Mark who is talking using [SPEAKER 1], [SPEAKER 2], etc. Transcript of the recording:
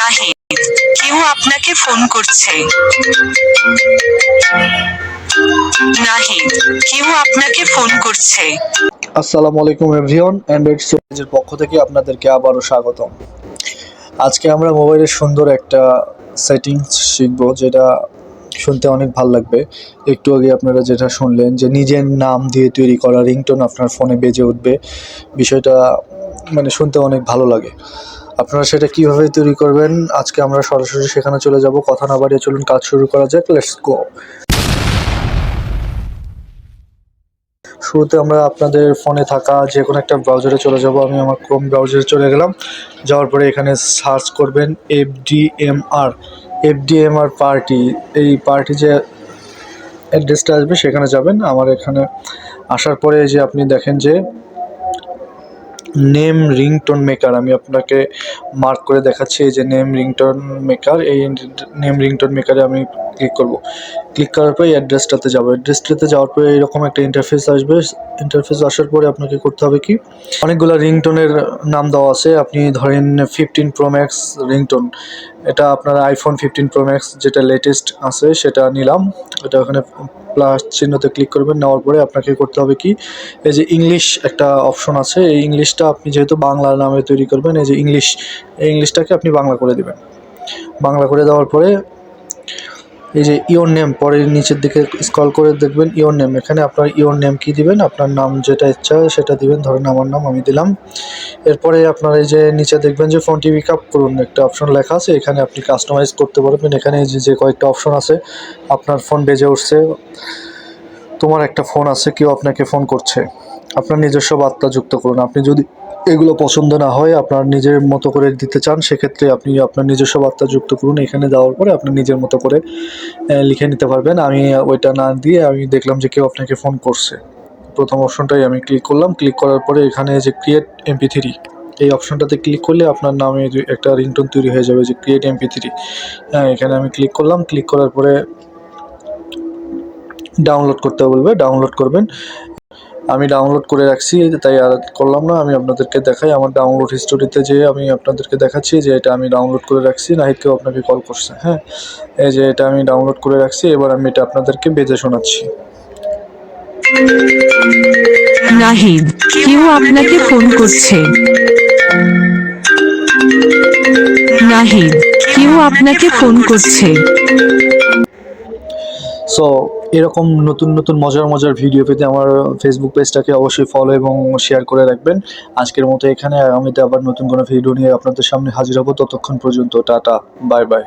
[SPEAKER 1] নাহিদ কেউ আপনাকে ফোন করছে? আপনাকে ফোন করছে?
[SPEAKER 2] আসসালামু আলাইকুম এভরিওয়ান অ্যান্ড্রয়েড সিরিজের পক্ষ থেকে আপনাদেরকে আবারও স্বাগতম। আজকে আমরা মোবাইলের সুন্দর একটা সেটিংস শিখব, যেটা শুনতে অনেক ভালো লাগবে। একটু আগে আপনারা যেটা শুনলেন, যে নিজের নাম দিয়ে তৈরি করা রিংটোন আপনার ফোনে বেজে উঠবে, বিষয়টা মানে শুনতে অনেক ভালো লাগে। আপনারা সেটা কীভাবে তৈরি করবেন? আজকে আমরা সরাসরি সেখানে চলে যাব। কথা না বাড়িয়ে চলুন, কাজ শুরু করা যাক। লেটস গো শুরুতে আমরা আপনাদের ফোনে থাকা যে কোনো একটা ব্রাউজারে চলে যাব। আমি আমার ক্রোম ব্রাউজারে চলে গেলাম। যাওয়ার পরে এখানে সার্চ করবেন এফডিএমআর এফডিএমআর পার্টি এই পার্টি যে অ্যাড্রেসটা আসবে, সেখানে যাবেন। আমার এখানে আসার পরে যে আপনি দেখেন যে নেম রিংটোন মেকার আমি আপনাকে মার্ক করে দেখাচ্ছি এই যে নেম রিংটোন মেকার এই নেম রিংটোন মেকারে আমি ক্লিক করব। ক্লিক করার পরে অ্যাড্রেসটাতে যাব। অ্যাড্রেসটাতে যাওয়ার পরে এরকম একটা ইন্টারফেস আসবে। ইন্টারফেস আসার পরে আপনাকে করতে হবে কি? অনেকগুলো রিংটোনের নাম দেওয়া আছে। আপনি ধরেন ফিফটিন প্রো ম্যাক্স রিংটোন এটা আপনার আইফোন ফিফটিন প্রো ম্যাক্স যেটা লেটেস্ট আছে, সেটা নিলাম। এটা ওখানে প্লাস চিহ্নতে ক্লিক করবেন, নেওয়ার পরে আপনাকে করতে হবে কি, এই যে ইংলিশ একটা অপশন আছে, এই ইংলিশটা আপনি যেহেতু বাংলা নামে তৈরি করবেন, এই যে ইংলিশ এই ইংলিশটাকে আপনি বাংলা করে দেবেন। বাংলা করে দেওয়ার পরে এই যে ইওর নেম পরে নিচের দিকে স্কল করে দেখবেন ইওর নেম এখানে আপনার ইওর নেম কি দিবেন? আপনার নাম যেটা ইচ্ছা সেটা দিবেন। ধরেন আমার নাম আমি দিলাম। এরপরে আপনার এই যে নিচে দেখবেন যে ফোনটি পিক আপ করুন। একটা অপশন লেখা আছে। এখানে আপনি কাস্টমাইজ করতে পারবেন। এখানে যে যে কয়েকটা অপশন আছে, আপনার ফোন বেজে উঠছে। তোমার একটা ফোন আছে, কেউ আপনাকে ফোন করছে। আপনার নিজস্ব বার্তা যুক্ত করুন। আপনি যদি এগুলো পছন্দ না হয়, আপনার নিজের মতো করে দিতে চান, সেক্ষেত্রে আপনি আপনার নিজস্ব বার্তা যুক্ত করুন। এখানে দেওয়ার পরে আপনি নিজের মতো করে লিখে নিতে পারবেন। আমি ওইটা না দিয়ে আমি দেখলাম যে কেউ আপনাকে ফোন করছে। প্রথম অপশনটাই আমি ক্লিক করলাম। ক্লিক করার পরে এখানে যে ক্রিয়েট এমপি থ্রি এই অপশনটাতে ক্লিক করলে আপনার নামে একটা রিংটোন তৈরি হয়ে যাবে যে ক্রিয়েট এমপি থ্রি হ্যাঁ এখানে আমি ক্লিক করলাম। ক্লিক করার পরে ডাউনলোড করতে বলবে। ডাউনলোড করবেন। আমি ডাউনলোড করে রাখছি তাই আর করলাম না আমি আপনাদেরকে দেখাই আমার ডাউনলোড হিস্টোরিতে যে আমি আপনাদেরকে দেখাচ্ছি যে এটা আমি ডাউনলোড করে রাখছি নাহিদ কেউ আপনাকে কল করছে হ্যাঁ? এই যে এটা আমি ডাউনলোড করে রাখছি এবার আমি এটা আপনাদেরকে বেজে শোনাচ্ছি।
[SPEAKER 1] নাহিদ কেউ আপনাকে ফোন করছে। নাহিদ কেউ আপনাকে ফোন করছে।
[SPEAKER 2] সো এরকম নতুন নতুন মজার মজার ভিডিও পেতে আমার ফেসবুক পেজটাকে অবশ্যই ফলো এবং শেয়ার করে রাখবেন। আজকের মতো এখানে আগামীতে আবার নতুন কোনো ভিডিও নিয়ে আপনাদের সামনে হাজির হব। ততক্ষণ পর্যন্ত, টাটা বাই বাই